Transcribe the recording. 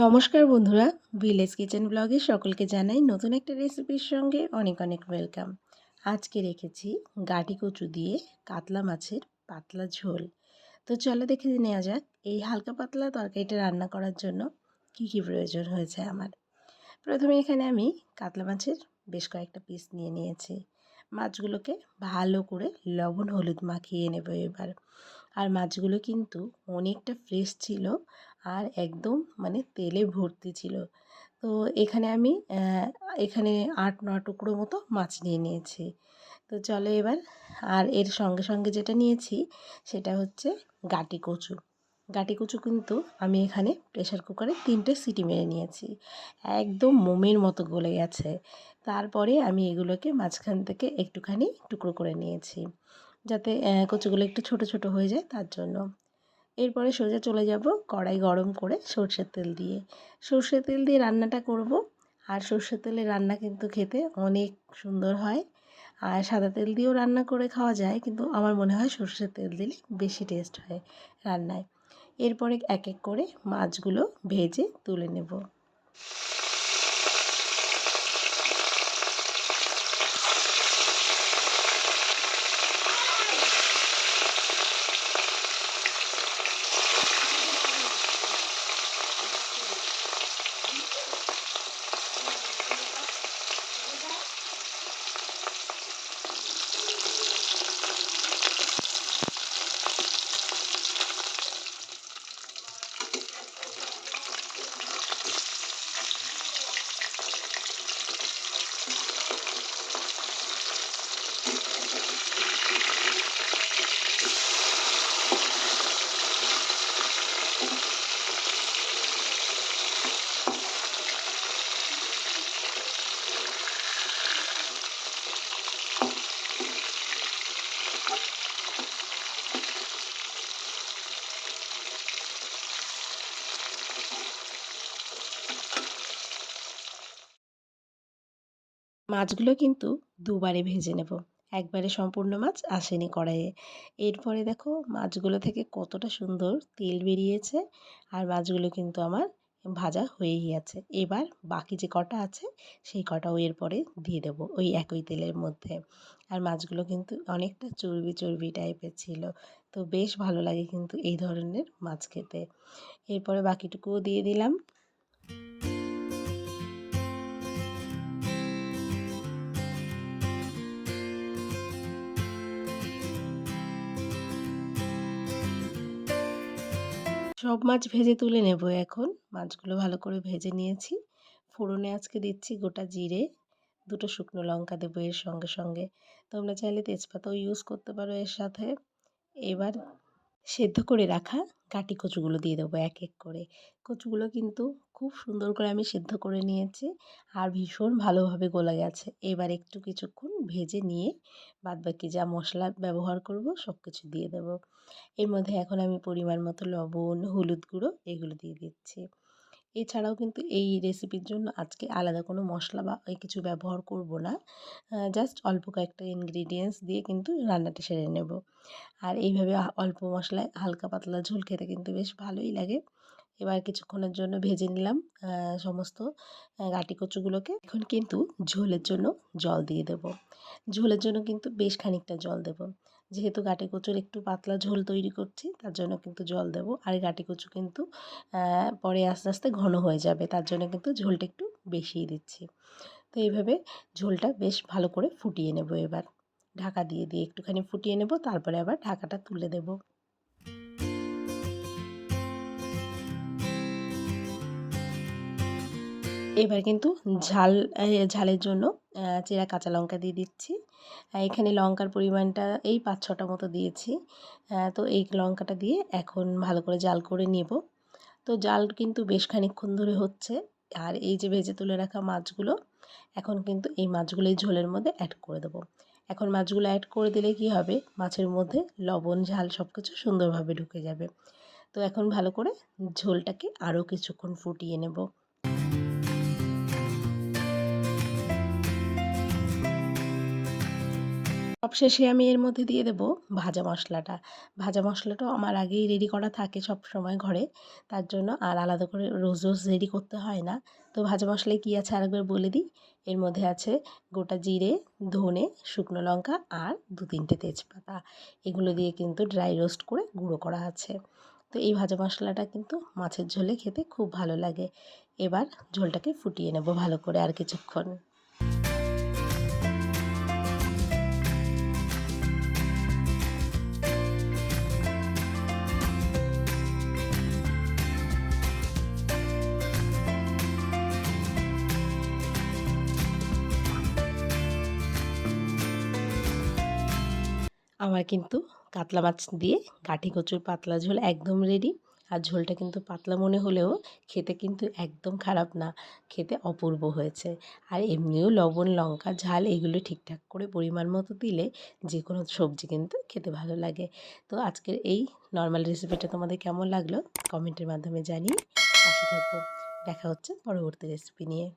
নমস্কার বন্ধুরা village kitchen ব্লগে সকলকে জানাই নতুন একটা রেসিপির সঙ্গে অনেক অনেক ওয়েলকাম আজকে রেখেছি গাটি কচু দিয়ে কাতলা মাছের পাতলা ঝোল। তো চলো দেখে নেওয়া যাক, এই হালকা পাতলা তরকারিটা রান্না করার জন্য কি কি প্রয়োজন হয়েছে আমার। প্রথমে এখানে আমি কাতলা মাছের বেশ কয়েকটা পিস নিয়ে নিয়েছি। মাছগুলোকে ভালো করে লবণ, হলুদ মাখিয়ে নেব এবার। আর মাছগুলো কিন্তু অনেকটা ফ্রেশ ছিল আর একদম মানে তেলে ভর্তি ছিল। তো এখানে আমি এখানে আট ন টুকরো মতো মাছ নিয়ে নিয়েছি। তো চলো এবার, আর এর সঙ্গে সঙ্গে যেটা নিয়েছি সেটা হচ্ছে গাটি কচু। গাটি কচু কিন্তু আমি এখানে প্রেশার কুকারে তিনটে সিটি মেরে নিয়েছি। একদম মোমের মতো গলে গেছে। তারপরে আমি এগুলোকে মাঝখান থেকে একটুখানি টুকরো করে নিয়েছি। যাতে কচুগুলো একটু ছোট ছোট হয়ে যায় তার জন্য। এরপরে সোজা চলে যাব কড়াই গরম করে সর্ষের তেল দিয়ে। সর্ষের তেল দিয়ে রান্নাটা করব। আর সর্ষের তেলে রান্না কিন্তু খেতে অনেক সুন্দর হয়। আর সাদা তেল দিয়েও রান্না করে খাওয়া যায়, কিন্তু আমার মনে হয় সর্ষের তেল দিলে বেশি টেস্ট হয় রান্নায়। এরপরে এক এক করে মাছগুলো ভেজে তুলে নেব। মাছগুলো কিন্তু দুবারে ভেজে নেব। একবারে সম্পূর্ণ মাছ আসেনি কড়াইয়ে। এরপরে দেখো মাছগুলো থেকে কতটা সুন্দর তেল বেরিয়েছে আর মাছগুলো কিন্তু আমার ভাজা হয়েই আছে। এবার বাকি যে কটা আছে সেই কটাও এরপরে দিয়ে দেব ওই একই তেলের মধ্যে। আর মাছগুলো কিন্তু অনেকটা চর্বি চর্বি টাইপের ছিল। তো বেশ ভালো লাগে কিন্তু এই ধরনের মাছ খেতে। এরপরে বাকিটুকুও দিয়ে দিলাম। সব মাছ ভেজে তুলে নেব এখন। মাছগুলো ভালো করে ভেজে নিয়েছি। ফোড়নে আজকে দিচ্ছি গোটা জিরে, দুটো শুকনো লঙ্কা দেবো এর সঙ্গে সঙ্গে। তোমরা চাইলে তেজপাতাও ইউজ করতে পারো এর সাথে। এবার সেদ্ধ করে রাখা কাটি কচুগুলো দিয়ে দেবো এক এক করে। কচুগুলো কিন্তু খুব সুন্দর করে আমি সেদ্ধ করে নিয়েছি আর ভীষণ ভালোভাবে গলে গেছে। এবার একটু কিছুক্ষণ ভেজে নিয়ে বাদবাকি যা মশলা ব্যবহার করব সব কিছু দিয়ে দেব। এর মধ্যে এখন আমি পরিমাণ মতো লবণ, হলুদ গুঁড়ো এগুলো দিয়ে দিচ্ছি। এছাড়াও কিন্তু এই রেসিপির জন্য আজকে আলাদা কোনো মশলা বা কিছু ব্যবহার করব না। জাস্ট অল্প কয়েকটা ইনগ্রিডিয়েন্টস দিয়ে কিন্তু রান্নাটা সেরে নেব। আর এইভাবে অল্প মশলায় হালকা পাতলা ঝোল খেতে কিন্তু বেশ ভালোই লাগে। এবার কিছুক্ষণের জন্য ভেজে নিলাম সমস্ত গাটি কচুগুলোকে। এখন কিন্তু ঝোলের জন্য জল দিয়ে দেব। ঝোলের জন্য কিন্তু বেশ খানিকটা জল দেব। যেহেতু গাটি কচুর একটু পাতলা ঝোল তৈরি করছি, তার জন্য কিন্তু জল দেব। আর গাটি কচু কিন্তু পরে আস্তে আস্তে ঘন হয়ে যাবে, তার জন্য কিন্তু ঝোলটা একটু বেশিই দিচ্ছি। তো এইভাবে ঝোলটা বেশ ভালো করে ফুটিয়ে নেব এবার। ঢাকা দিয়ে দিয়ে একটুখানি ফুটিয়ে নেব, তারপরে আবার ঢাকাটা তুলে দেব। এবার কিন্তু ঝাল ঝালের জন্য চেরা কাঁচা লঙ্কা দিয়ে দিচ্ছি। এখানে লঙ্কার পরিমাণটা এই পাঁচ ছটা মতো দিয়েছি। তো এই লঙ্কাটা দিয়ে এখন ভালো করে জাল করে নেব। তো জাল কিন্তু বেশ খানিক্ষণ ধরে হচ্ছে। আর এই যে ভেজে তুলে রাখা মাছগুলো, এখন কিন্তু এই মাছগুলো এই ঝোলের মধ্যে অ্যাড করে দেবো। এখন মাছগুলো অ্যাড করে দিলে কি হবে? মাছের মধ্যে লবণ, ঝাল সব কিছু সুন্দরভাবে ঢুকে যাবে। তো এখন ভালো করে ঝোলটাকে আরও কিছুক্ষণ ফুটিয়ে নেব। সবশেষে আমি এর মধ্যে দিয়ে দেবো ভাজা মশলাটা। ভাজা মশলাটাও আমার আগেই রেডি করা থাকে সব সময় ঘরে। তার জন্য আর আলাদা করে রোজ রোজ রেডি করতে হয় না। তো ভাজা মশলায় কী আছে আরেকবার বলে দিই? এর মধ্যে আছে গোটা জিরে, ধনে, শুকনো লঙ্কা আর দু তিনটে তেজপাতা। এগুলো দিয়ে কিন্তু ড্রাই রোস্ট করে গুঁড়ো করা আছে। তো এই ভাজা মশলাটা কিন্তু মাছের ঝোলে খেতে খুব ভালো লাগে। এবার ঝোলটাকে ফুটিয়ে নেব ভালো করে আর কিছুক্ষণ। আমার কিন্তু কাতলা মাছ দিয়ে কাঠি কচুর পাতলা ঝোল একদম রেডি আর ঝোলটা কিন্তু পাতলা মনে হলেও খেতে কিন্তু একদম খারাপ না, খেতে অপূর্ব হয়েছে। আর এমনিও লবণ, লঙ্কা, ঝাল এগুলো ঠিকঠাক করে পরিমাণ মতো দিলে যে কোনো সবজি কিন্তু খেতে ভালো লাগে। তো আজকের এই নর্মাল রেসিপিটা তোমাদের কেমন লাগল? কমেন্টের মাধ্যমে জানিয়ে পাশে থাকব। দেখা হচ্ছে পরবর্তী রেসিপি নিয়ে।